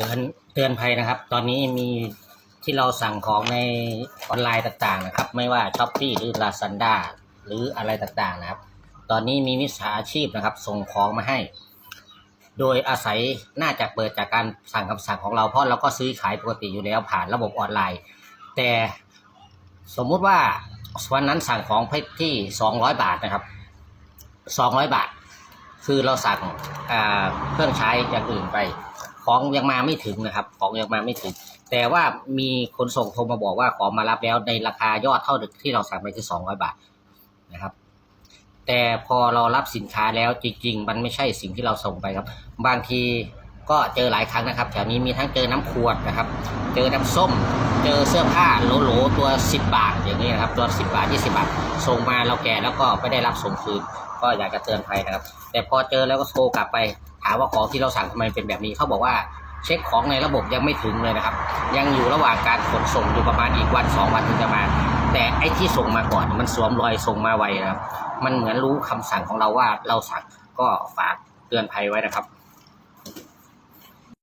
ตือนเตือนภัยนะครับ ตอนนี้มีที่เราสั่งของในออนไลน์ต่างๆนะครับ ไม่ว่าช้อปปี้หรือ Lazada หรืออะไรต่างๆนะครับ ตอนนี้มีมิจฉาชีพนะครับ ส่งของมาให้ โดยอาศัยน่าจะเปิดจากการสั่งคำสั่งของเราเพราะเราก็ซื้อขายปกติอยู่แล้วผ่านระบบออนไลน์ แต่สมมุติว่าวันนั้นสั่งของไปที่สองร้อยบาทนะครับสองร้อยบาท คือเราสั่งเครื่องใช้อย่างอื่นไป ของยังมาไม่ถึงนะครับ ของยังมาไม่ถึง แต่ว่ามีคนส่งโทรมาบอกว่าของมารับแล้วในราคายอดเท่าที่เราสั่งไปคือสองร้อยบาทนะครับ แต่พอเรารับสินค้าแล้วจริง ๆ มันไม่ใช่สิ่งที่เราส่งไปครับ บางที ก็เจอหลายครั้งนะครับ แถวนี้มีทั้งเจอน้ำขวดนะครับ เจอน้ำส้ม เจอเสื้อผ้าโหลๆตัว 10 บาทอย่างนี้นะครับตัว 10 บาท 20 บาทส่งมาเราแก่แล้วก็ไม่ได้รับส่งคืนก็อยากจะเตือนภัยนะครับ แต่พอเจอแล้วก็โทรกลับไปถามว่าของที่เราสั่งทำไมเป็นแบบนี้เขาบอกว่าเช็คของในระบบยังไม่ถึงเลยนะครับ ยังอยู่ระหว่างการขนส่งอยู่ประมาณอีกวันสองวันถึงจะมา แต่ไอ้ที่ส่งมาก่อนมันสวมรอยส่งมาไวนะครับ มันเหมือนรู้คำสั่งของเราว่าเราสั่งก็ฝากเตือนภัยไว้นะครับ